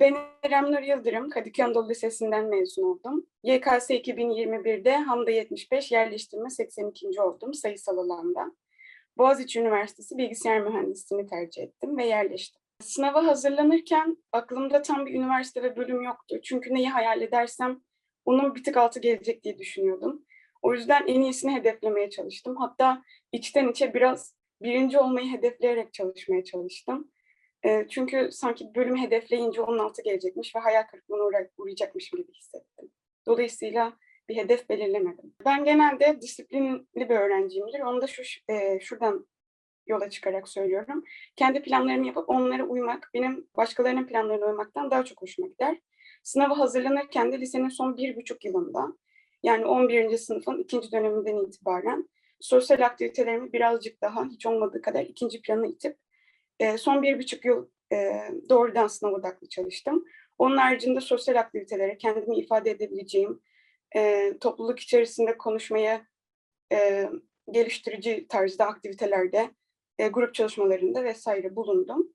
Ben İrem Nur Yıldırım, Kadıköy Anadolu Lisesi'nden mezun oldum. YKS 2021'de Hamda 75 yerleştirme 82. oldum sayısal alanda. Boğaziçi Üniversitesi Bilgisayar Mühendisliğini tercih ettim ve yerleştim. Sınava hazırlanırken aklımda tam bir üniversite ve bölüm yoktu. Çünkü neyi hayal edersem onun bir tık altı gelecek diye düşünüyordum. O yüzden en iyisini hedeflemeye çalıştım. Hatta içten içe biraz birinci olmayı hedefleyerek çalışmaya çalıştım. Çünkü sanki bölümü hedefleyince onun altı gelecekmiş ve hayal kırıklığına uğra- uğrayacakmışım gibi hissettim. Dolayısıyla bir hedef belirlemedim. Ben genelde disiplinli bir öğrenciyimdir. Onu da şu e, şuradan yola çıkarak söylüyorum. Kendi planlarımı yapıp onlara uymak benim başkalarının planlarına uymaktan daha çok hoşuma gider. Sınava hazırlanırken de lisenin son bir buçuk yılında yani 11. sınıfın ikinci döneminden itibaren sosyal aktivitelerimi birazcık daha hiç olmadığı kadar ikinci plana itip e, son bir buçuk yıl e, doğrudan sınav odaklı çalıştım. Onun haricinde sosyal aktivitelere, kendimi ifade edebileceğim, e, topluluk içerisinde konuşmaya e, geliştirici tarzda aktivitelerde, e, grup çalışmalarında vesaire bulundum.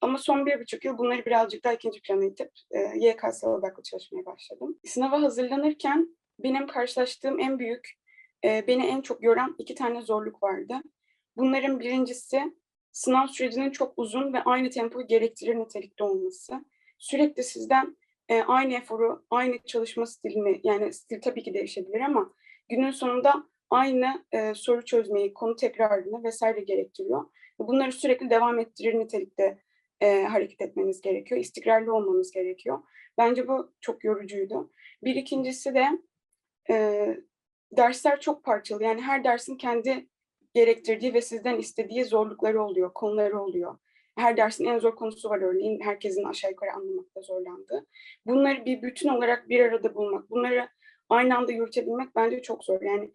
Ama son bir buçuk yıl bunları birazcık daha ikinci plana itip e, YKS odaklı çalışmaya başladım. Sınava hazırlanırken benim karşılaştığım en büyük, e, beni en çok yoran iki tane zorluk vardı. Bunların birincisi sınav sürecinin çok uzun ve aynı tempoyu gerektirir nitelikte olması. Sürekli sizden e, aynı eforu, aynı çalışma stilini, yani stil tabii ki değişebilir ama günün sonunda aynı e, soru çözmeyi, konu tekrarını vesaire gerektiriyor. Bunları sürekli devam ettirir nitelikte e, hareket etmeniz gerekiyor. İstikrarlı olmanız gerekiyor. Bence bu çok yorucuydu. Bir ikincisi de e, dersler çok parçalı. Yani her dersin kendi gerektirdiği ve sizden istediği zorlukları oluyor, konuları oluyor. Her dersin en zor konusu var örneğin. Herkesin aşağı yukarı anlamakta zorlandığı. Bunları bir bütün olarak bir arada bulmak, bunları aynı anda yürütebilmek bence çok zor. Yani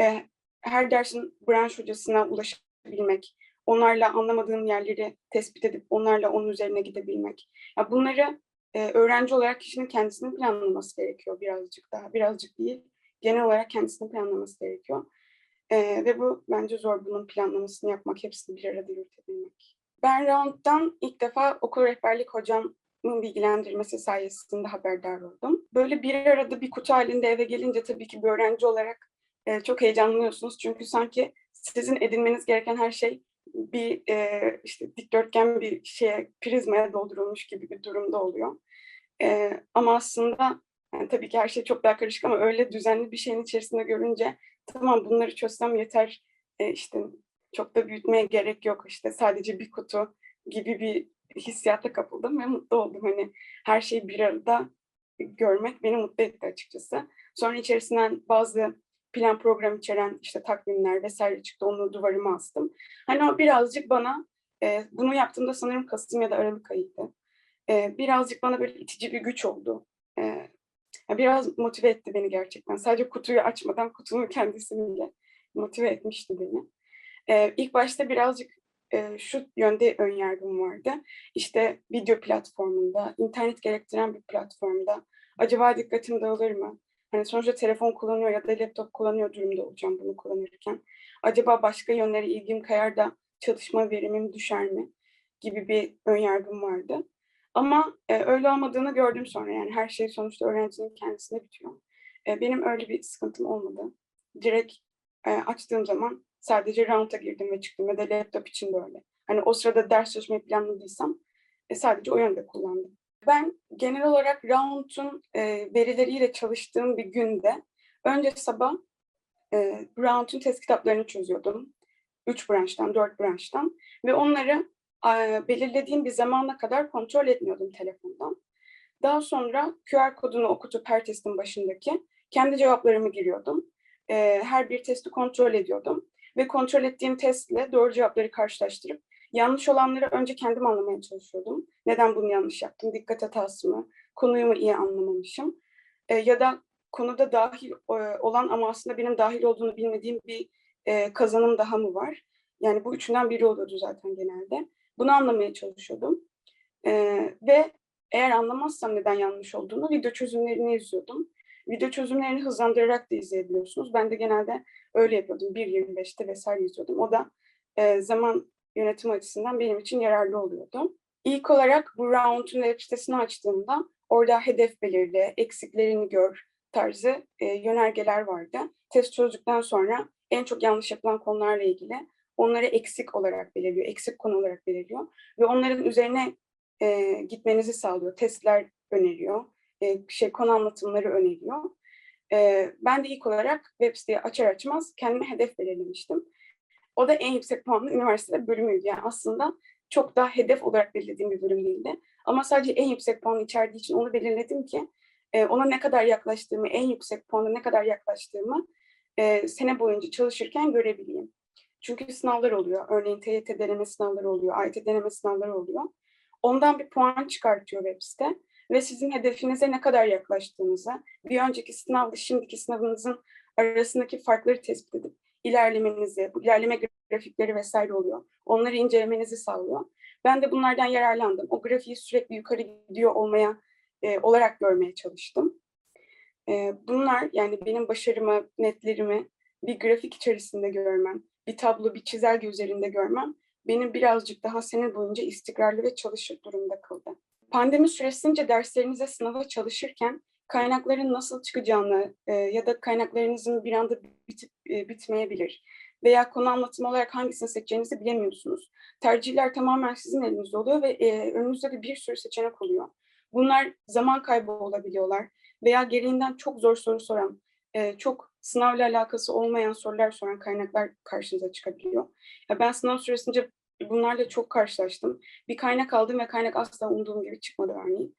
e, her dersin branş hocasına ulaşabilmek, onlarla anlamadığım yerleri tespit edip onlarla onun üzerine gidebilmek. Ya bunları e, öğrenci olarak kişinin kendisini planlaması gerekiyor birazcık daha. Birazcık değil, genel olarak kendisini planlaması gerekiyor. E, ve bu bence zor bunun planlamasını yapmak, hepsini bir arada yürütebilmek. Ben Round'dan ilk defa okul rehberlik hocamın bilgilendirmesi sayesinde haberdar oldum. Böyle bir arada bir kutu halinde eve gelince tabii ki bir öğrenci olarak e, çok heyecanlanıyorsunuz. Çünkü sanki sizin edinmeniz gereken her şey bir e, işte dikdörtgen bir şeye prizmaya doldurulmuş gibi bir durumda oluyor. E, ama aslında yani tabii ki her şey çok daha karışık ama öyle düzenli bir şeyin içerisinde görünce tamam bunları çözsem yeter e, işte çok da büyütmeye gerek yok işte sadece bir kutu gibi bir hissiyata kapıldım ve mutlu oldum. Hani her şeyi bir arada görmek beni mutlu etti açıkçası. Sonra içerisinden bazı plan program içeren işte takvimler vesaire çıktı. Onu duvarıma astım. Hani o birazcık bana e, bunu yaptığımda sanırım Kasım ya da Aralık ayıydı. E, birazcık bana böyle itici bir güç oldu. E, biraz motive etti beni gerçekten. Sadece kutuyu açmadan kutunun kendisini bile motive etmişti beni. E, ilk başta birazcık e, şu yönde ön yargım vardı. İşte video platformunda, internet gerektiren bir platformda acaba dikkatim dağılır mı? Hani sonuçta telefon kullanıyor ya da laptop kullanıyor durumda olacağım bunu kullanırken. Acaba başka yönlere ilgim kayar da çalışma verimim düşer mi? Gibi bir ön yargım vardı. Ama e, öyle olmadığını gördüm sonra yani her şey sonuçta öğrencinin kendisine bitiyor. E, benim öyle bir sıkıntım olmadı. Direkt e, açtığım zaman sadece round'a girdim ve çıktım ve de laptop için de öyle. Hani o sırada ders çalışmayı planladıysam e, sadece o yönde kullandım. Ben genel olarak Round'un e, verileriyle çalıştığım bir günde önce sabah e, Round'un test kitaplarını çözüyordum. Üç branştan, dört branştan ve onları belirlediğim bir zamana kadar kontrol etmiyordum telefondan. Daha sonra QR kodunu okutup her testin başındaki kendi cevaplarımı giriyordum. E, her bir testi kontrol ediyordum ve kontrol ettiğim testle doğru cevapları karşılaştırıp yanlış olanları önce kendim anlamaya çalışıyordum. Neden bunu yanlış yaptım? Dikkat hatası mı? Konuyu mu iyi anlamamışım? E, ya da konuda dahil e, olan ama aslında benim dahil olduğunu bilmediğim bir e, kazanım daha mı var? Yani bu üçünden biri oluyordu zaten genelde. Bunu anlamaya çalışıyordum. E, ve eğer anlamazsam neden yanlış olduğunu video çözümlerini izliyordum. Video çözümlerini hızlandırarak da izleyebiliyorsunuz. Ben de genelde öyle yapıyordum. 1.25'te vesaire izliyordum. O da e, zaman yönetim açısından benim için yararlı oluyordu. İlk olarak bu Round'un web sitesini açtığımda orada hedef belirle, eksiklerini gör tarzı e, yönergeler vardı. Test çözdükten sonra en çok yanlış yapılan konularla ilgili onları eksik olarak belirliyor, eksik konu olarak belirliyor ve onların üzerine e, gitmenizi sağlıyor. Testler öneriyor, e, şey konu anlatımları öneriyor. E, ben de ilk olarak web siteyi açar açmaz kendime hedef belirlemiştim. O da en yüksek puanlı üniversitede bölümüydü. Yani aslında çok daha hedef olarak belirlediğim bir bölüm değildi. Ama sadece en yüksek puanı içerdiği için onu belirledim ki e, ona ne kadar yaklaştığımı, en yüksek puana ne kadar yaklaştığımı e, sene boyunca çalışırken görebileyim. Çünkü sınavlar oluyor. Örneğin TYT deneme sınavları oluyor, AYT deneme sınavları oluyor. Ondan bir puan çıkartıyor web site ve sizin hedefinize ne kadar yaklaştığınızı, bir önceki sınavla şimdiki sınavınızın arasındaki farkları tespit edip ilerlemenizi, bu ilerleme grafikleri vesaire oluyor. Onları incelemenizi sağlıyor. Ben de bunlardan yararlandım. O grafiği sürekli yukarı gidiyor olmaya e, olarak görmeye çalıştım. E, bunlar yani benim başarımı, netlerimi bir grafik içerisinde görmem, bir tablo, bir çizelge üzerinde görmem benim birazcık daha sene boyunca istikrarlı ve çalışır durumda kıldı. Pandemi süresince derslerinize sınava çalışırken kaynakların nasıl çıkacağını e, ya da kaynaklarınızın bir anda bitip e, bitmeyebilir veya konu anlatımı olarak hangisini seçeceğinizi bilemiyorsunuz. Tercihler tamamen sizin elinizde oluyor ve e, önünüzde de bir sürü seçenek oluyor. Bunlar zaman kaybı olabiliyorlar veya gereğinden çok zor soru soran, e, çok sınavla alakası olmayan sorular soran kaynaklar karşınıza çıkabiliyor. Ya ben sınav süresince bunlarla çok karşılaştım. Bir kaynak aldım ve kaynak asla umduğum gibi çıkmadı örneğin.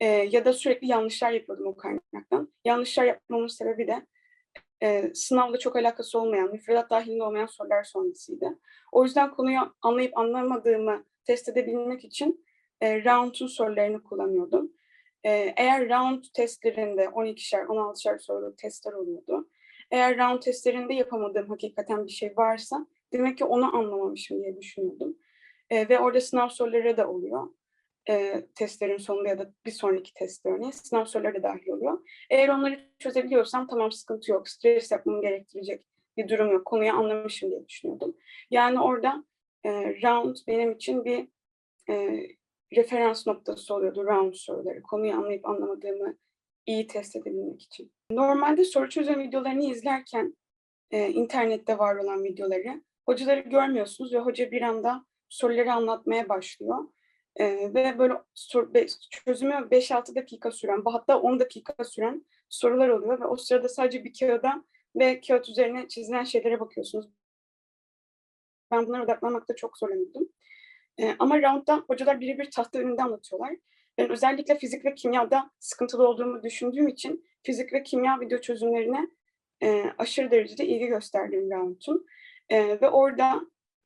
E, ya da sürekli yanlışlar yapıyordum o kaynaktan. Yanlışlar yapmamın sebebi de e, sınavla çok alakası olmayan, müfredat dahilinde olmayan sorular sonrasıydı. O yüzden konuyu anlayıp anlamadığımı test edebilmek için e, round'un sorularını kullanıyordum. E, eğer round testlerinde 12'şer, 16'şer soru testler oluyordu. Eğer round testlerinde yapamadığım hakikaten bir şey varsa demek ki onu anlamamışım diye düşünüyordum. E, ve orada sınav soruları da oluyor. E, testlerin sonunda ya da bir sonraki test örneğin sınav soruları da dahil oluyor. Eğer onları çözebiliyorsam tamam sıkıntı yok, stres yapmamı gerektirecek bir durum yok, konuyu anlamışım diye düşünüyordum. Yani orada e, round benim için bir e, referans noktası oluyordu round soruları. Konuyu anlayıp anlamadığımı iyi test edebilmek için. Normalde soru çözüm videolarını izlerken e, internette var olan videoları hocaları görmüyorsunuz ve hoca bir anda soruları anlatmaya başlıyor. E, ve böyle sor, be, çözümü 5-6 dakika süren, hatta 10 dakika süren sorular oluyor ve o sırada sadece bir kağıda ve kağıt üzerine çizilen şeylere bakıyorsunuz. Ben bunlara odaklanmakta çok zorlanıyordum. E, ama round'da hocalar birebir tahta önünde anlatıyorlar. Ben özellikle fizik ve kimyada sıkıntılı olduğumu düşündüğüm için fizik ve kimya video çözümlerine e, aşırı derecede ilgi gösterdiğim round'un. E, ve orada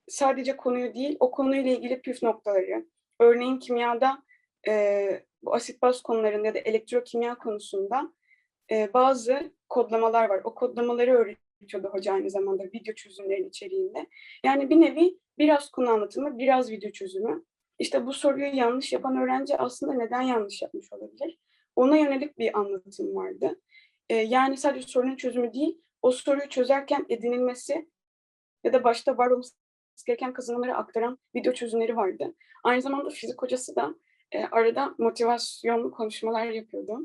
sadece konuyu değil, o konuyla ilgili püf noktaları, örneğin kimyada e, bu asit baz konularında ya da elektrokimya konusunda e, bazı kodlamalar var. O kodlamaları öğretiyordu hoca aynı zamanda video çözümlerin içeriğinde. Yani bir nevi biraz konu anlatımı, biraz video çözümü. İşte bu soruyu yanlış yapan öğrenci aslında neden yanlış yapmış olabilir? Ona yönelik bir anlatım vardı. Ee, yani sadece sorunun çözümü değil, o soruyu çözerken edinilmesi ya da başta var olması gereken kazanımları aktaran video çözümleri vardı. Aynı zamanda fizik hocası da e, arada motivasyonlu konuşmalar yapıyordu.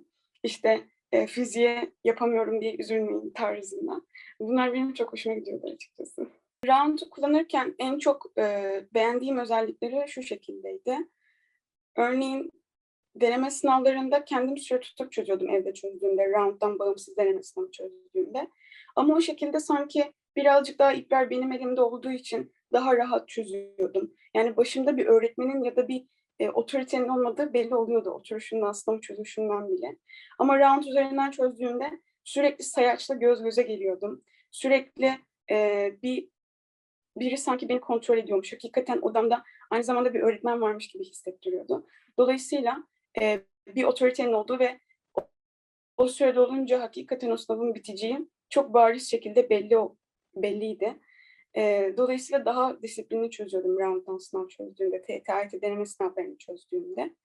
İşte e, fiziğe yapamıyorum diye üzülmeyin tarzında. Bunlar benim çok hoşuma gidiyordu açıkçası. Round'u kullanırken en çok e, beğendiğim özellikleri şu şekildeydi. Örneğin deneme sınavlarında kendim süre tutup çözüyordum evde çözdüğümde, round'dan bağımsız deneme sınavı çözdüğümde. Ama o şekilde sanki birazcık daha ipler benim elimde olduğu için daha rahat çözüyordum. Yani başımda bir öğretmenin ya da bir e, otoritenin olmadığı belli oluyordu oturuşundan, sınav çözüşünden bile. Ama round üzerinden çözdüğümde sürekli sayaçla göz göze geliyordum. Sürekli e, bir biri sanki beni kontrol ediyormuş. Hakikaten odamda aynı zamanda bir öğretmen varmış gibi hissettiriyordu. Dolayısıyla e, bir otoritenin olduğu ve o, o sürede olunca hakikaten o sınavın biteceği çok bariz şekilde belli belliydi. E, dolayısıyla daha disiplinli çözüyordum round'dan sınav çözdüğümde, TYT deneme sınavlarını çözdüğümde.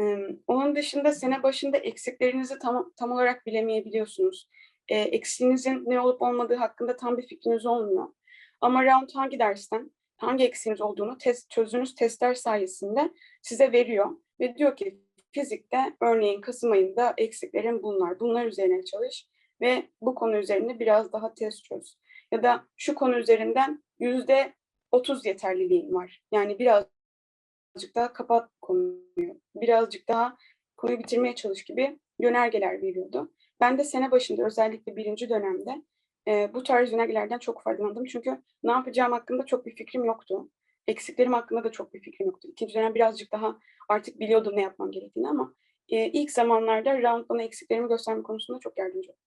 E, onun dışında sene başında eksiklerinizi tam, tam olarak bilemeyebiliyorsunuz. E, eksiğinizin ne olup olmadığı hakkında tam bir fikriniz olmuyor. Ama round hangi dersten, hangi eksiğiniz olduğunu test, çözdüğünüz testler sayesinde size veriyor. Ve diyor ki fizikte örneğin Kasım ayında eksiklerin bunlar. Bunlar üzerine çalış ve bu konu üzerinde biraz daha test çöz. Ya da şu konu üzerinden yüzde 30 yeterliliğin var. Yani birazcık daha kapat konuyu. Birazcık daha konuyu bitirmeye çalış gibi yönergeler veriyordu. Ben de sene başında özellikle birinci dönemde e, bu tarz yönergelerden çok faydalandım. Çünkü ne yapacağım hakkında çok bir fikrim yoktu. Eksiklerim hakkında da çok bir fikrim yoktu. İkinci dönem birazcık daha artık biliyordum ne yapmam gerektiğini ama e, ilk zamanlarda round bana eksiklerimi gösterme konusunda çok yardımcı oldu.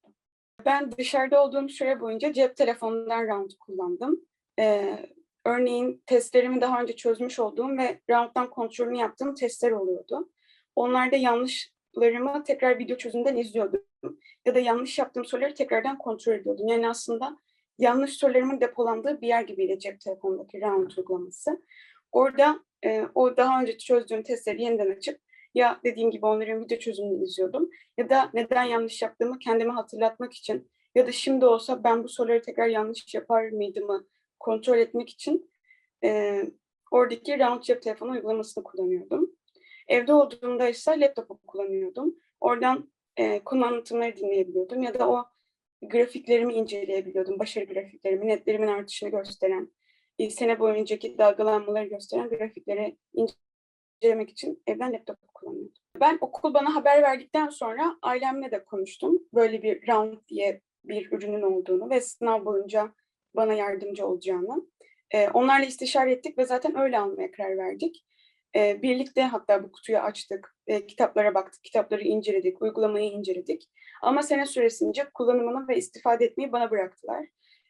Ben dışarıda olduğum süre boyunca cep telefonundan round kullandım. E, örneğin testlerimi daha önce çözmüş olduğum ve round'dan kontrolünü yaptığım testler oluyordu. Onlarda yanlışlarımı tekrar video çözümünden izliyordum. Ya da yanlış yaptığım soruları tekrardan kontrol ediyordum. Yani aslında yanlış sorularımın depolandığı bir yer gibiydi cep telefonundaki round uygulaması. Orada e, o daha önce çözdüğüm testleri yeniden açıp ya dediğim gibi onların video çözümünü izliyordum ya da neden yanlış yaptığımı kendime hatırlatmak için ya da şimdi olsa ben bu soruları tekrar yanlış yapar mıydımı kontrol etmek için e, oradaki round cep telefonu uygulamasını kullanıyordum. Evde olduğumda ise laptopu kullanıyordum. Oradan e, konu anlatımları dinleyebiliyordum ya da o grafiklerimi inceleyebiliyordum. Başarı grafiklerimi, netlerimin artışını gösteren, e, sene boyuncaki dalgalanmaları gösteren grafikleri incelemek için evden laptopu kullanıyordum. Ben okul bana haber verdikten sonra ailemle de konuştum. Böyle bir round diye bir ürünün olduğunu ve sınav boyunca bana yardımcı olacağını. E, onlarla istişare ettik ve zaten öyle almaya karar verdik. E, birlikte hatta bu kutuyu açtık, e, kitaplara baktık, kitapları inceledik, uygulamayı inceledik. Ama sene süresince kullanımını ve istifade etmeyi bana bıraktılar.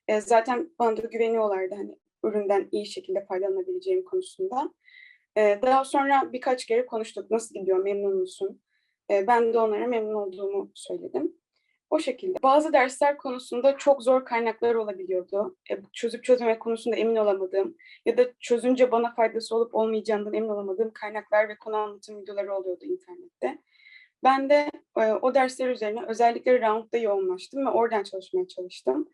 E, zaten bana da güveniyorlardı hani üründen iyi şekilde faydalanabileceğim konusunda. E, daha sonra birkaç kere konuştuk. Nasıl gidiyor, memnun musun? E, ben de onlara memnun olduğumu söyledim. O şekilde. Bazı dersler konusunda çok zor kaynaklar olabiliyordu. E, çözüp çözmemek konusunda emin olamadığım ya da çözünce bana faydası olup olmayacağından emin olamadığım kaynaklar ve konu anlatım videoları oluyordu internette. Ben de e, o dersler üzerine özellikle roundda yoğunlaştım ve oradan çalışmaya çalıştım.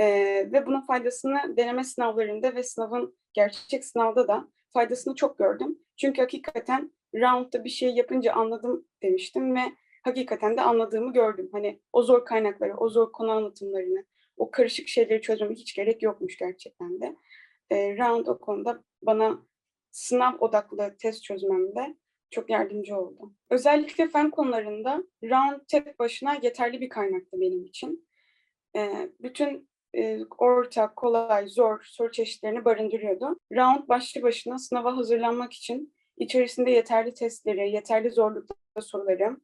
E, ve bunun faydasını deneme sınavlarında ve sınavın gerçek sınavda da faydasını çok gördüm. Çünkü hakikaten roundda bir şey yapınca anladım demiştim ve hakikaten de anladığımı gördüm. Hani o zor kaynakları, o zor konu anlatımlarını, o karışık şeyleri çözmeme hiç gerek yokmuş gerçekten de. E, round o konuda bana sınav odaklı test çözmemde çok yardımcı oldu. Özellikle fen konularında round tek başına yeterli bir kaynaktı benim için. E, bütün e, orta, kolay, zor soru çeşitlerini barındırıyordu. Round başlı başına sınava hazırlanmak için içerisinde yeterli testleri, yeterli zorlukta soruları,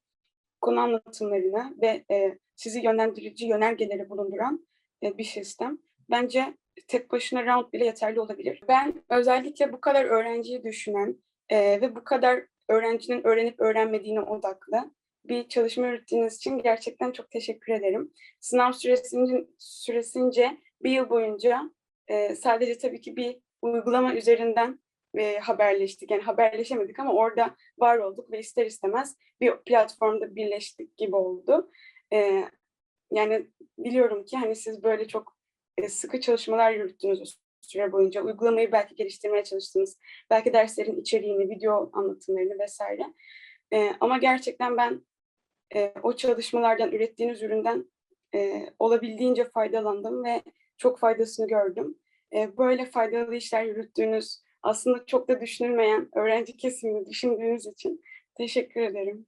konu anlatımlarını ve e, sizi yönlendirici yönergeleri bulunduran e, bir sistem. Bence tek başına round bile yeterli olabilir. Ben özellikle bu kadar öğrenciyi düşünen e, ve bu kadar öğrencinin öğrenip öğrenmediğine odaklı bir çalışma yürüttüğünüz için gerçekten çok teşekkür ederim. Sınav süresince, süresince bir yıl boyunca e, sadece tabii ki bir uygulama üzerinden e, haberleştik. Yani haberleşemedik ama orada var olduk ve ister istemez bir platformda birleştik gibi oldu. E, yani biliyorum ki hani siz böyle çok e, sıkı çalışmalar yürüttünüz süre boyunca. Uygulamayı belki geliştirmeye çalıştınız. Belki derslerin içeriğini, video anlatımlarını vesaire. E, ama gerçekten ben e, o çalışmalardan, ürettiğiniz üründen e, olabildiğince faydalandım ve çok faydasını gördüm. E, böyle faydalı işler yürüttüğünüz, aslında çok da düşünülmeyen öğrenci kesimini düşündüğünüz için teşekkür ederim.